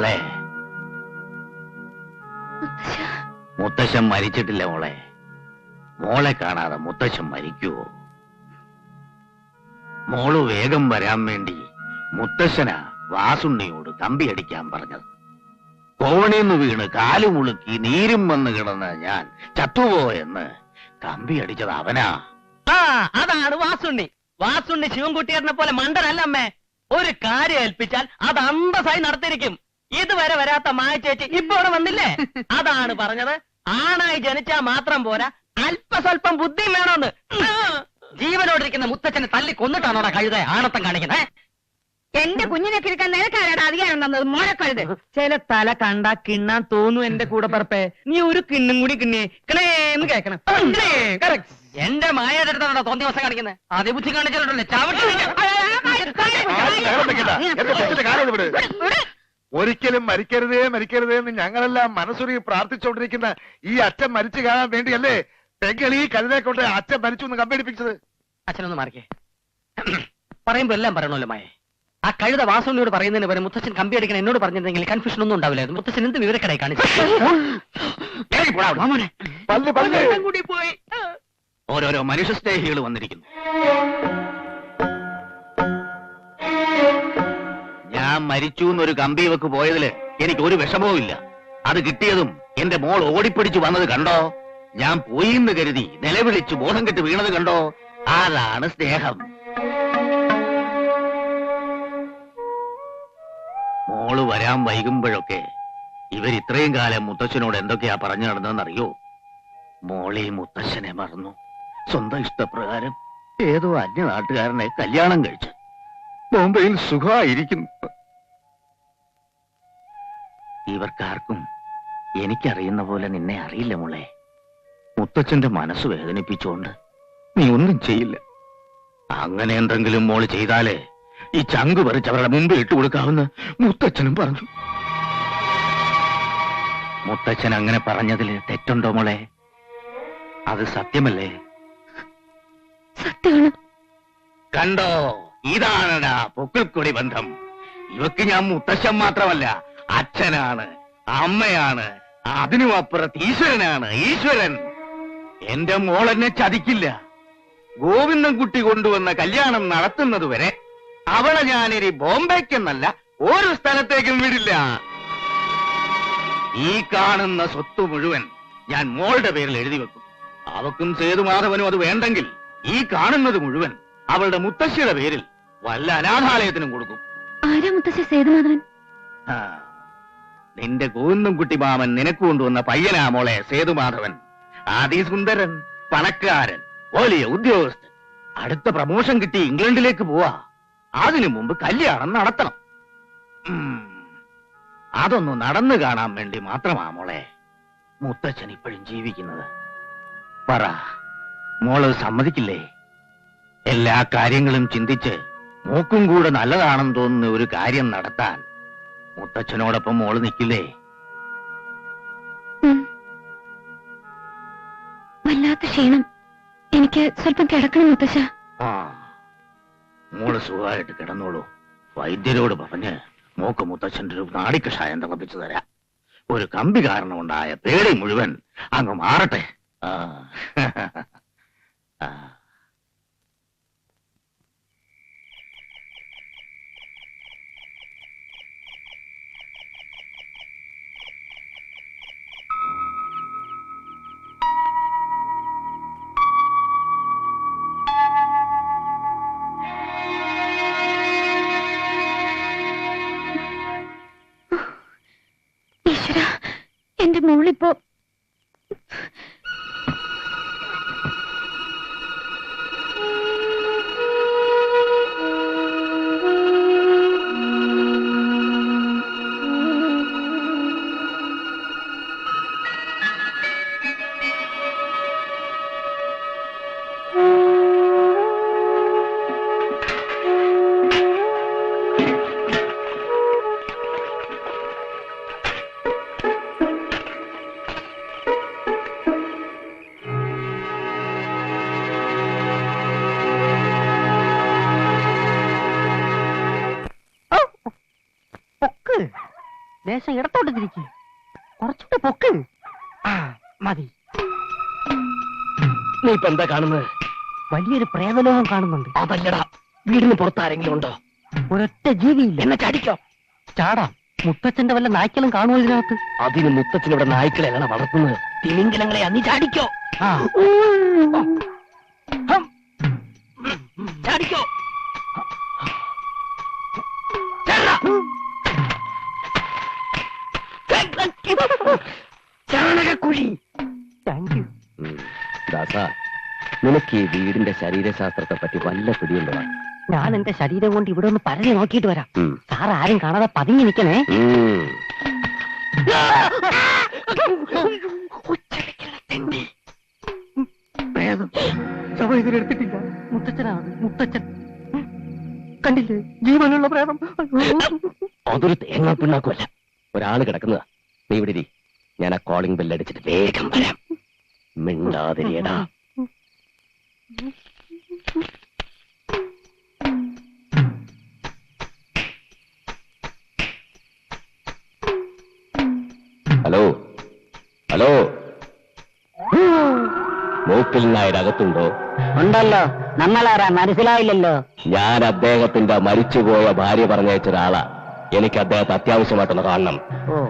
മോളെ. മുത്തശ്ശൻ മരിച്ചിട്ടില്ല മോളെ. മോളെ കാണാതെ മുത്തശ്ശൻ മരിക്കുവോ? മോൾ വേഗം വരാൻ വേണ്ടി മുത്തശ്ശനാ വാസുണ്ണിയോട് തമ്പി അടിക്കാൻ പറഞ്ഞത്. കോവണിന്ന് വീണ് കാൽ മുളുക്കി നീരും വന്ന് കിടന്ന ഞാൻ ചത്തുപോയെന്ന് തമ്പി അടിച്ചത് അവനാ. ആ അതാണ് വാസുണ്ണി. വാസുണ്ണി ശിവൻകുട്ടിയേറിനെ പോലെ മണ്ടനല്ല അമ്മേ. ഒരു കാര്യം ഏൽപ്പിച്ചാൽ അത് അന്തസായി നടത്തിയിരിക്കും. ഇതുവരെ വരാത്ത മായ ചേച്ചി ഇപ്പൊ ഇവിടെ വന്നില്ലേ അതാണ് പറഞ്ഞത് ആണായി ജനിച്ചാ മാത്രം പോരാ അല്പസ്വല്പം ബുദ്ധിയും വേണമെന്ന് ജീവനോടിരിക്കുന്ന മുത്തച്ഛനെ തല്ലി കൊന്നിട്ടാണോടാ കഴുത ആണത്തം കാണിക്കുന്നത് എന്റെ കുഞ്ഞിനെ കിഴക്കാൻ നിനക്കാരാണ് അധികാരം തന്നത് മോനക്കഴുത് ചില തല കണ്ടാ കിണ്ണാൻ തോന്നു എന്റെ കൂടെ പറപ്പേ നീ ഒരു കിണ്ണും കൂടി കിണ്ണേ കിണേന്ന് കേക്കണം എന്റെ മായയുടെ അടുത്താണോ തോന്നി ദിവസം കാണിക്കുന്നത് അതിബുദ്ധി കാണിച്ചിട്ടുണ്ടല്ലേ ചവിട്ടി ഒരിക്കലും മരിക്കരുതേ മരിക്കരുതേ എന്ന് ഞങ്ങളെല്ലാം മനസ്സുരുകി പ്രാർത്ഥിച്ചുകൊണ്ടിരിക്കുന്ന ഈ അച്ഛൻ മരിച്ചു കാണാൻ വേണ്ടിയല്ലേ പെങ്കളി ഈ കരുതെ കൊണ്ട് അച്ഛൻ മരിച്ചു എന്ന് കമ്പടിപ്പിച്ചത്? അച്ഛനൊന്ന് മാറിക്കേ. പറയുമ്പോ എല്ലാം പറയണല്ലോ മായ. ആ കഴുത വാസുവിനോട് പറയുന്നതിന് വരെ മുത്തച്ഛൻ കമ്പി അടിക്കണം എന്നോട് പറഞ്ഞിരുന്നെങ്കിൽ കൺഫ്യൂഷൻ ഒന്നും ഉണ്ടാവില്ലായിരുന്നു. മുത്തച്ഛൻ എന്ത് വിവരക്കടായി കാണിച്ചു? ഇറങ്ങി പോടാ അവിടുന്ന്. ഞാൻ മരിച്ചു എന്നൊരു കമ്പി വെക്ക് പോയതിൽ എനിക്ക് ഒരു വിഷമവും ഇല്ല. അത് കിട്ടിയതും എന്റെ മോൾ ഓടിപ്പിടിച്ചു വന്നത് കണ്ടോ? ഞാൻ പോയി എന്ന് കരുതി നിലവിളിച്ചു ബോധം കെട്ട് വീണത് കണ്ടോ? ആരാണ് സ്നേഹം. മോൾ വരാൻ വൈകുമ്പോഴൊക്കെ ഇവർ ഇത്രയും കാലം മുത്തച്ഛനോട് എന്തൊക്കെയാ പറഞ്ഞു നടന്നതെന്നറിയോ? മോളെ മുത്തശ്ശനെ മറന്നു. സ്വന്തം ഇഷ്ടപ്രകാരം ഏതോ അന്യ നാട്ടുകാരനെ കല്യാണം കഴിച്ചു. ബോംബെയിൽ സുഖമായിരിക്കുന്നു. ഇവർക്കാർക്കും എനിക്കറിയുന്ന പോലെ നിന്നെ അറിയില്ല മോളെ. മുത്തച്ഛന്റെ മനസ്സ് വേദനിപ്പിച്ചുകൊണ്ട് നീ ഒന്നും ചെയ്യില്ല. അങ്ങനെ എന്തെങ്കിലും മോൾ ചെയ്താലേ ഈ ചങ്ക് പറിച്ച് അവരുടെ മുമ്പിൽ കൊടുക്കാവുന്ന കൊടുക്കാമെന്ന് മുത്തച്ഛനും പറഞ്ഞു. മുത്തച്ഛൻ അങ്ങനെ പറഞ്ഞതിൽ തെറ്റുണ്ടോ മോളെ? അത് സത്യമല്ലേ? സത്യമാണ്. കണ്ടോ? ഇതാണ് പൊക്കിൾക്കൊടി ബന്ധം. ഇവക്ക് ഞാൻ മുത്തശ്ശൻ മാത്രമല്ല അച്ഛനാണ് അമ്മയാണ് അതിനും അപ്പുറത്ത് ഈശ്വരനാണ് ഈശ്വരൻ. എന്റെ മോൾ എന്നെ ചതിക്കില്ല. ഗോവിന്ദൻകുട്ടി കൊണ്ടുവന്ന കല്യാണം നടത്തുന്നത് വരെ അവളെ ഞാനിനി ബോംബെക്കെന്നല്ല ഒരു സ്ഥലത്തേക്കും വിടില്ല. ഈ കാണുന്ന സ്വത്ത് മുഴുവൻ ഞാൻ മോളുടെ പേരിൽ എഴുതി വെക്കും. അവക്കും സേതുമാധവനും അത് വേണ്ടെങ്കിൽ ഈ കാണുന്നത് മുഴുവൻ അവളുടെ മുത്തശ്ശിയുടെ പേരിൽ വല്ല അനാഥാലയത്തിനും കൊടുക്കും. ആരാ മുത്തശ്ശി സേതുമാധവൻ? ആ, നിന്റെ ഗോവിന്ദൻകുട്ടി മാമൻ നിനക്ക് കൊണ്ടുവന്ന പയ്യനാ മോളെ സേതുമാധവൻ. ആദിസുന്ദരൻ പണക്കാരൻ വലിയ ഉദ്യോഗസ്ഥൻ. അടുത്ത പ്രമോഷൻ കിട്ടി ഇംഗ്ലണ്ടിലേക്ക് പോവാ. അതിനു മുമ്പ് കല്യാണം നടത്തണം. അതൊന്ന് നടന്നു കാണാൻ വേണ്ടി മാത്രമാ മോളെ. മുത്തച്ഛൻ ഇപ്പോഴും ജീവിക്കുന്നത്. പറ മോൾ സമ്മതിക്കില്ലേ? എല്ലാ കാര്യങ്ങളും ചിന്തിച്ച് മൂക്കും കൂടെ നല്ലതാണെന്ന് തോന്നുന്ന ഒരു കാര്യം നടത്താൻ മുത്തച്ഛനോടൊപ്പം മോൾ നിൽക്കില്ലേ. വല്ലാത്ത ക്ഷീണം. എനിക്ക് സ്വല്പം കിടക്കണം മുത്തശ്ശ. ആ മോൾ സുഖമായിട്ട് കിടന്നോളൂ. വൈദ്യരോട് പറഞ്ഞ് മോക്ക് മുത്തച്ഛന്റെ ഒരു നാടിക്കഷായം തിളപ്പിച്ചു തരാം. ഒരു കമ്പി കാരണം ഉണ്ടായ പേടി മുഴുവൻ അങ്ങ് മാറട്ടെ. ആ. ആ. ലേശം ഇടത്തോട്ട് തിരിക്ക്. കുറച്ചുകൂടെ പൊക്ക്. ആ മതി. നീ ഇപ്പൊ എന്താ കാണുന്നത്? വലിയൊരു പ്രേതലോകം കാണുന്നുണ്ട്. അതല്ലടാ വീടിന് പുറത്ത് ആരെങ്കിലും ഉണ്ടോ? ഒരൊറ്റ ജീവിയില്ല. എന്നെ ചാടിക്കോ. ചാടാം. മുത്തച്ഛന്റെ വല്ല നായ്ക്കലും കാണുമോ ഇതിനകത്ത്? അതിന് മുത്തച്ഛൻ ഇവിടെ നായ്ക്കളെയാണ് വളർത്തുന്നത്. തിമിങ്കിലങ്ങളെ അന്ന് ചാടിക്കോ. ആ. ചാടിക്കോ. ചാണകക്കുഴി. താങ്ക് യു ദാസ നിനക്ക് ഈ വീടിന്റെ ശരീരശാസ്ത്രത്തെ പറ്റി വല്ല പിടിയുണ്ടോ? ഞാൻ എന്റെ ശരീരം കൊണ്ട് ഇവിടെ ഒന്ന് പരതി നോക്കിയിട്ട് വരാം. സാർ ആരും കാണാതെ പതുങ്ങി നിൽക്കണേ. ശവം ഇതിലെടുത്തിട്ടില്ല മുത്തച്ഛനാണ് മുത്തച്ഛൻ. കണ്ടില്ലേ? ജീവനുള്ള പ്രേതം. അതൊരു തേങ്ങാ പിണ്ണാക്കുമല്ല. ഒരാൾ കിടക്കുന്നതാ. നീ ഇവിടെ ഇരി. ഞാൻ ആ കോളിംഗ് ബെല്ല് അടിച്ചിട്ട് വേഗം വരാം. മിണ്ടാതിരിയടാ. ഹലോ? ഹലോ? മൂക്കിൽ നായർ അകത്തുണ്ടോ ഉണ്ടല്ലോ. നമ്മളാരാ? മനസ്സിലായില്ലല്ലോ. ഞാൻ അദ്ദേഹത്തിന്റെ മരിച്ചുപോയ ഭാര്യ പറഞ്ഞയച്ച ഒരാളാ എനിക്ക് അദ്ദേഹത്തെ അത്യാവശ്യമായിട്ടൊന്ന് കാണണം. ഓ.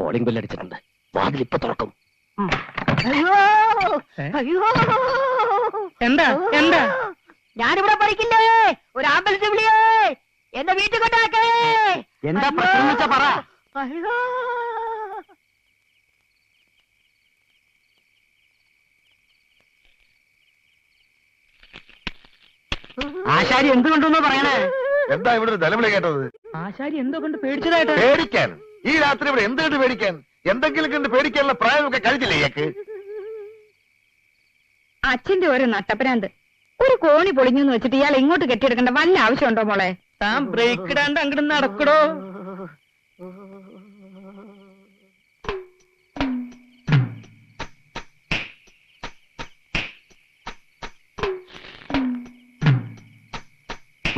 കോളിംഗ് ബെല്ല് അടിച്ചിട്ടുണ്ട് വാതിൽ ഇപ്പൊ തുറക്കും. എന്താ? എന്താ? ഞാനിവിടെ പഠിക്കില്ലേ? ഒരു ആംബുലൻസ് വിളിയേ! എന്റെ വീട്ടിൽ കൊണ്ടാക്കേ എന്താ പ്രശ്നം എന്ന് വെച്ചാ പറ. അയ്യോ! ആശാരി എന്തുകൊണ്ടെന്ന് പറയണേ? എന്താ ഇവിടെ ഒരു നിലവിളി കേട്ടത്? ആശാരി എന്തോ കൊണ്ട് പേടിച്ചതായിട്ട്? പേടിക്കാൻ. ഈ രാത്രി ഇവിടെ എന്തുകൊണ്ട് പേടിക്കാൻ? എന്തെങ്കിലും കണ്ട് പേടിക്കാനുള്ള പ്രായമൊക്കെ കഴിഞ്ഞില്ലേ ഇയാൾക്ക്? അച്ഛന്റെ ഒരു നട്ടപ്പരാന്ത് ഒരു കോണി പൊളിഞ്ഞു എന്ന് വെച്ചിട്ട് ഇയാൾ ഇങ്ങോട്ട് കെട്ടിയെടുക്കേണ്ട വല്ല ആവശ്യമുണ്ടോ മോളെ? താൻ ബ്രേക്ക് ഇടാണ്ട് അങ്ങോട്ട് നടക്കടോ.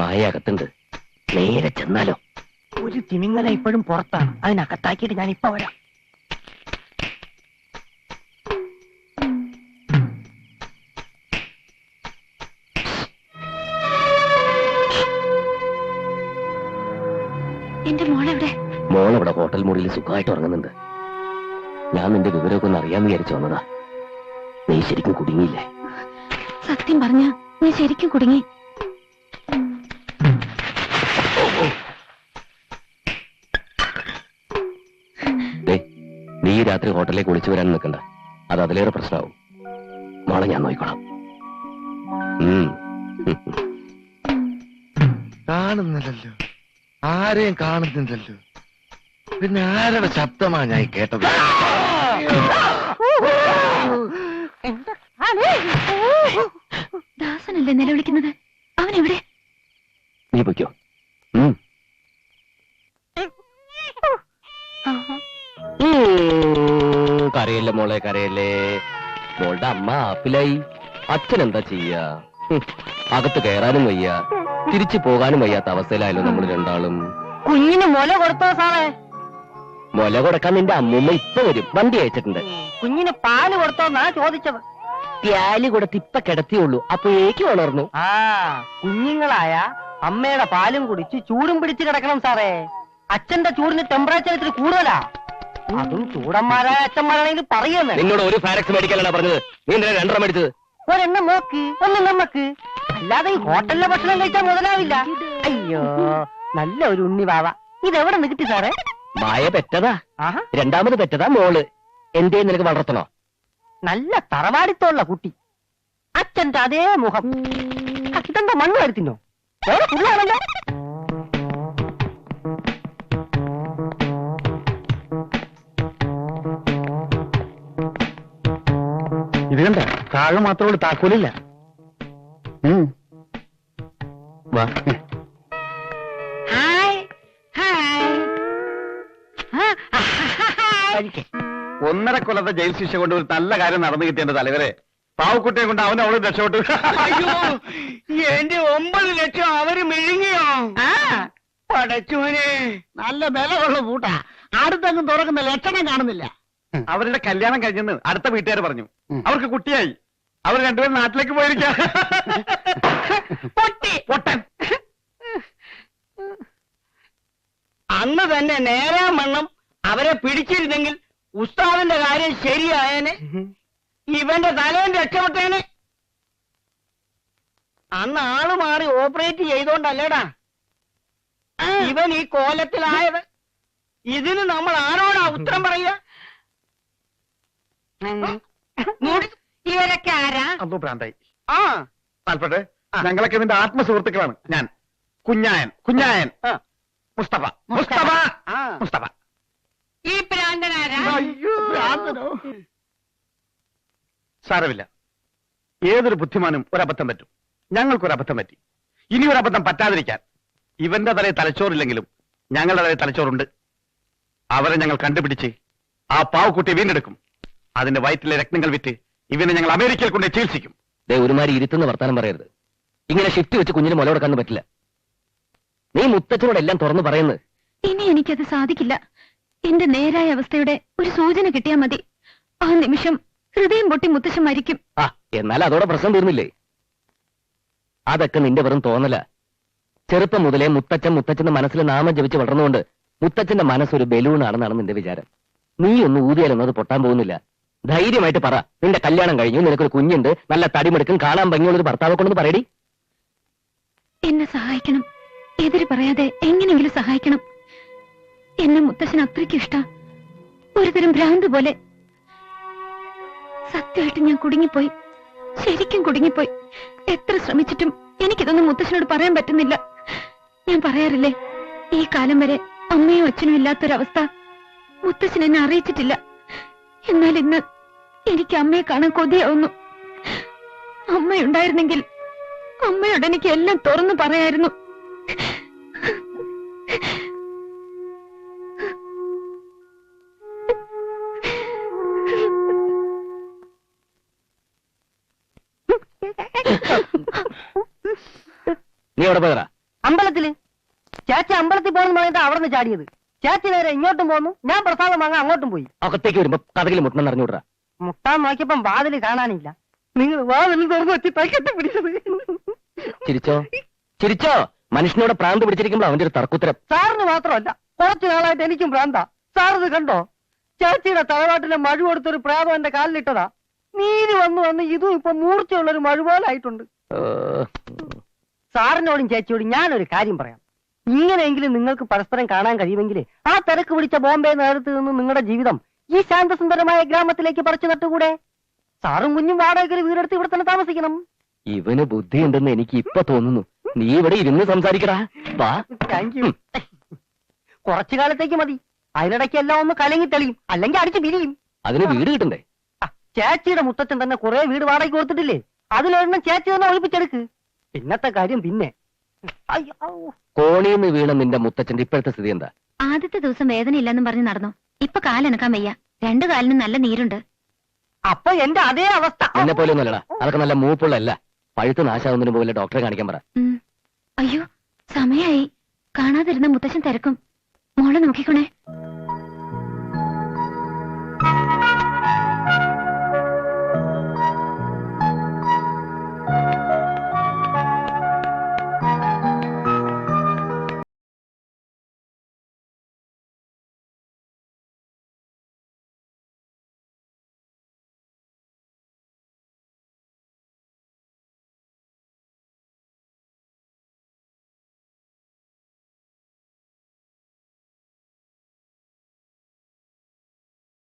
മായ അകത്തുണ്ട് നേരെ ചെന്നാലോ. ഒരു തിമിങ്ങല ഇപ്പോഴും പുറത്താണ്. അതിനകത്താക്കിയിട്ട് ഞാൻ ഇപ്പൊ വരാം. എന്റെ മോളെവിടെ ഹോട്ടൽ മുറിയിൽ സുഖമായിട്ട് ഉറങ്ങുന്നുണ്ട്. ഞാൻ നിന്റെ വിവരമൊക്കെ ഒന്ന് അറിയാന്ന് വിചാരിച്ചു വന്നതാ. നീ ശരിക്കും കുടുങ്ങിയില്ലേ? സത്യം പറഞ്ഞ നീ ശരിക്കും കുടുങ്ങി. രാത്രി ഹോട്ടലിലേക്ക് വിളിച്ചു വരാൻ നിൽക്കണ്ട. അത് അതിലേറെ പ്രശ്നമാവും. നാളെ ഞാൻ നോക്കിക്കോളാം കാണുന്നില്ലല്ലോ. ആരെയും കാണുന്നില്ലല്ലോ. പിന്നെ ആരുടെ ശബ്ദമാ ഞാൻ കേട്ടത്? ദാസനല്ലേ നിലവിളിക്കുന്നത് അവൻ എവിടെ നീ പൊയ്ക്കോ. ഉം. കരയല്ലേ മോളെ കരയല്ലേ? മോളുടെ അമ്മ ആപ്പിലായി. അച്ഛൻ എന്താ ചെയ്യാ അകത്ത് കയറാനും വയ്യ. തിരിച്ചു പോകാനും വയ്യാത്ത അവസ്ഥയിലായല്ലോ നമ്മൾ രണ്ടാളും. കുഞ്ഞിന് മുല കൊടുത്തോ സാറേ? മുല കൊടുക്കാൻ നിന്റെ അമ്മൂമ്മ ഇപ്പൊ വരും. വണ്ടി അയച്ചിട്ടുണ്ട്. കുഞ്ഞിന് പാൽ കൊടുത്തോന്നാ ചോദിച്ചത്. പ്യാൽ കൊടുത്ത് ഇപ്പൊ കിടത്തിയുള്ളൂ അപ്പോഴേക്കും ഉണർന്നു ആ കുഞ്ഞുങ്ങളായ അമ്മയുടെ പാലും കുടിച്ച് ചൂടും പിടിച്ച് കിടക്കണം സാറേ. അച്ഛന്റെ ചൂടിന് ടെമ്പറേച്ചർ ഇത്തിരി കൂടുതലാ. അതും ചൂടന്മാരായ അച്ഛന്മാരാണെങ്കിൽ പറയുന്നേ നിന്നോട് ഒരു ഫാരക്സ് മേടിക്കാനാണ് പറഞ്ഞത്. നീ എന്തിനാ രണ്ടെണ്ണം മേടിച്ചത്? ഒരെണ്ണം നോക്ക് ഒന്ന് നമ്മക്ക്. അല്ലാതെ ഈ ഹോട്ടലിലെ ഭക്ഷണം കഴിച്ചാൽ മുതലാവില്ല. അയ്യോ നല്ല ഒരു ഉണ്ണി വാവ. ഇതെവിടെ നിന്ന് കിട്ടി സാറേ? മായ പെറ്റതാ. ആഹാ. രണ്ടാമത് പെറ്റതാ മോൾ. എന്തേ നിനക്ക് വളർത്തണോ? നല്ല തറവാടിത്തോള്ള കുട്ടി. അച്ഛന്റെ അതേ മുഖം. അച്ഛന്റെ ഇതെന്താ മണ്ണ് വരുത്തിനോ വേറെ ഫുള്ളാണല്ലോ ഇത് കണ്ട താഴെ മാത്രമേ താക്കോലില്ല. വാ. ഒന്നര കൊല്ലത്തെ ജയിൽ ശിക്ഷ കൊണ്ട് ഒരു നല്ല കാര്യം നടന്നു കിട്ടിയ തലവരെ. പാവക്കുട്ടിയെ കൊണ്ട് അവൻ അവളും രക്ഷപ്പെട്ടു. അയ്യോ എന്റെ ഒമ്പത് ലക്ഷം അവർ മിഴുങ്ങിയോ പടച്ചുവനെ നല്ല ബലമുള്ള പൂട്ടാ. അടുത്തെങ്ങും തുറക്കുന്ന ലക്ഷണം കാണുന്നില്ല. അവരുടെ കല്യാണം കഴിഞ്ഞെന്ന് അടുത്ത വീട്ടുകാർ പറഞ്ഞു. അവർക്ക് കുട്ടിയായി. അവർ രണ്ടുപേരും നാട്ടിലേക്ക് പോയിരിക്കാം. പൊട്ടൻ. അന്ന് തന്നെ നേരാ മണ്ണം അവരെ പിടിച്ചിരുന്നെങ്കിൽ ഉസ്താദിന്റെ കാര്യം ശരിയായേനെ. ഇവന്റെ തലേം രക്ഷപ്പെട്ടേനെ. അന്ന് ആൾ മാറി ഓപ്പറേറ്റ് ചെയ്തോണ്ടല്ലേടാ. ഇവൻ ഈ കോലത്തിലായത്. ഇതിന് നമ്മൾ ആരോടാ ഉത്തരം പറയുക? ഇവരൊക്കെ ആരാ? ആ. താല്പട്ടെ ഞങ്ങളൊക്കെ നിന്റെ ആത്മസുഹൃത്തുക്കളാണ്. ഞാൻ കുഞ്ഞായൻ കുഞ്ഞായൻ. മുസ്തഫ മുസ്തഫ. മുസ്തഫ. ഈ? സാരമില്ല. ഏതൊരു ബുദ്ധിമാനും ഒരബദ്ധം പറ്റും. ഞങ്ങൾക്കൊരു അബദ്ധം പറ്റി. ഇനി ഒരു അബദ്ധം പറ്റാതിരിക്കാൻ ഇവന്റെ തലയിൽ തലച്ചോറില്ലെങ്കിലും ഞങ്ങളുടെ തലയിൽ തലച്ചോറുണ്ട്. അവരെ ഞങ്ങൾ കണ്ടുപിടിച്ച് ആ പാവക്കുട്ടിയെ വീണ്ടെടുക്കും. അതിന്റെ വയറ്റിലെ രക്തങ്ങൾ വിറ്റ് ഇവനെ ഞങ്ങൾ അമേരിക്കയിൽ കൊണ്ട് ചികിത്സിക്കും. ദേ ഒരുമാതിരി ഇരുത്തുന്ന വർത്താനം പറയരുത്. ഇങ്ങനെ ഷിഫ്റ്റ് വെച്ച് കുഞ്ഞിന് മുല കൊടുക്കാൻ പറ്റില്ല. നീ മുത്തച്ഛനോട് എല്ലാം തുറന്നു പറയുന്നത്. ഇനി എനിക്കത് സാധിക്കില്ല. എന്റെ നേരായ അവസ്ഥയുടെ ഒരു സൂചന കിട്ടിയാ മതി. ആ നിമിഷം ഹൃദയം പൊട്ടി മുത്തശ്ശൻ മരിക്കും. ആ എന്നാൽ അതോടെ പ്രശ്നം തീർന്നില്ലേ? അതൊക്കെ നിന്റെ വെറും തോന്നല. ചെറുപ്പം മുതലേ മുത്തച്ഛൻ മുത്തച്ഛന്റെ മനസ്സിൽ നാമം ജപിച്ച് വളർന്നുകൊണ്ട് മുത്തച്ഛന്റെ മനസ്സൊരു ബലൂണാണെന്നാണ് നിന്റെ വിചാരം. നീ ഒന്ന് ഊതിയാലൊന്നും അത് പൊട്ടാൻ പോകുന്നില്ല. ധൈര്യമായിട്ട് പറ. നിന്റെ കല്യാണം കഴിഞ്ഞു നിനക്കൊരു കുഞ്ഞുണ്ട് നല്ല തടിമെടുക്കും കാണാൻ ഭംഗിയുള്ളൊരു ഭർത്താവ് കൊണ്ടെന്ന് പറയടി. എന്നെ സഹായിക്കണം. എതിര് പറയാതെ എങ്ങനെയെങ്കിലും സഹായിക്കണം. എന്നെ മുത്തശ്ശൻ അത്രയ്ക്ക് ഇഷ്ട. ഒരുതരം ഭ്രാന്ത് പോലെ. സത്യമായിട്ട് ഞാൻ കുടുങ്ങിപ്പോയി. ശരിക്കും കുടുങ്ങിപ്പോയി. എത്ര ശ്രമിച്ചിട്ടും എനിക്കിതൊന്നും മുത്തശ്ശനോട് പറയാൻ പറ്റുന്നില്ല. ഞാൻ പറയാറില്ലേ ഈ കാലം വരെ അമ്മയും അച്ഛനും ഇല്ലാത്തൊരവസ്ഥ മുത്തശ്ശൻ എന്നെ അറിയിച്ചിട്ടില്ല. എന്നാൽ ഇന്ന് എനിക്ക് അമ്മയെ കാണാൻ കൊതിയാവുന്നു. അമ്മയുണ്ടായിരുന്നെങ്കിൽ അമ്മയോട് എനിക്ക് എല്ലാം തുറന്നു പറയായിരുന്നു. നീ എവിടെ പോയതാ? അമ്പലത്തിൽ. ചേച്ചി അമ്പലത്തിൽ പോകണമെന്ന് പറഞ്ഞിട്ട് അവിടെ നിന്ന് ചാടിയത്. ചേച്ചി നേരെ ഇങ്ങോട്ടും പോന്നു. ഞാൻ പ്രസാദം വാങ്ങാൻ അങ്ങോട്ടും പോയി. അകത്തേക്ക് വരുമ്പോ കഥകളിൽ മുട്ടണം അറിഞ്ഞുവിടാ മുട്ടാൻ നോക്കിയപ്പം വാതിൽ കാണാനില്ല. നിങ്ങൾ വാതിൽ തുറന്നു വെച്ച് തക്കത്തി പിടിച്ചത്. ചിരിച്ചോ? ചിരിച്ചോ? മനുഷ്യനോട് പ്രാന്ത് പിടിച്ചിരിക്കുമ്പോൾ അവന്റെ ഒരു തർക്കുത്തരം. സാറിന് മാത്രമല്ല കുറച്ചു നാളായിട്ട് എനിക്കും പ്രാന്ത. സാർ ഇത് കണ്ടോ? ചേച്ചിയുടെ തലവാട്ടിലെ മഴു കൊടുത്തൊരു പ്രാതം എന്റെ കാലിലിട്ടതാ. നീര് വന്നു വന്ന് ഇതും ഇപ്പൊ മൂർച്ചയുള്ള ഒരു മഴു പോലെ ആയിട്ടുണ്ട് സാറിനോടും ചേച്ചിയോടും ഞാനൊരു കാര്യം പറയാം. ഇങ്ങനെയെങ്കിലും നിങ്ങൾക്ക് പരസ്പരം കാണാൻ കഴിയുമെങ്കിൽ ആ തിരക്ക് പിടിച്ച ബോംബെ നേരത്ത് നിന്ന് നിങ്ങളുടെ ജീവിതം ഈ ശാന്തസുന്ദരമായ ഗ്രാമത്തിലേക്ക് പറിച്ചു നട്ടുകൂടെ സാറും കുഞ്ഞും വാടകയ്ക്ക് വീടെടുത്ത് ഇവിടെ തന്നെ താമസിക്കണം. ഇവന് ബുദ്ധിയുണ്ടെന്ന് എനിക്ക് ഇപ്പൊ തോന്നുന്നു. നീ ഇവിടെ ഇരുന്ന് സംസാരിക്കടാ. വാ. താങ്ക് യു കുറച്ചു കാലത്തേക്ക് മതി. അതിനിടയ്ക്ക് എല്ലാം ഒന്ന് കലങ്ങി തെളിയും. അല്ലെങ്കിൽ അടിച്ചു പിരിയും. അതിന് വീട് കിട്ടണ്ടേ? ചേച്ചിയുടെ മുത്തച്ഛൻ തന്നെ കുറെ വീട് വാടകയ്ക്ക് കൊടുത്തിട്ടില്ലേ? അതിലൊരെണ്ണം ചേച്ചി തന്നെ ഒഴിപ്പിച്ചെടുക്ക്. പിന്നത്തെ കാര്യം പിന്നെ കോണിന്ന് വീണ നിന്റെ മുത്തച്ഛന്റെ ഇപ്പോഴത്തെ സ്ഥിതി എന്താ? ആദ്യത്തെ ദിവസം വേദന ഇല്ലെന്നും പറഞ്ഞ് നടന്നു. ഇപ്പൊ കാലനക്കാൻ വയ്യ. രണ്ടു കാലിനും നല്ല നീരുണ്ട്. അപ്പൊ എന്റെ അതേ അവസ്ഥ. എന്നെ പോലെ ഒന്നല്ലടാ അതൊക്കെ നല്ല മൂപ്പുള്ളല്ല പഴുത്ത് നാശാവുന്നതിന് പോലെ ഡോക്ടറെ കാണിക്കാൻ പറ. അയ്യോ സമയായി. കാണാതിരുന്ന മുത്തച്ഛൻ തിരക്കും. മോളെ നോക്കിക്കോണേ.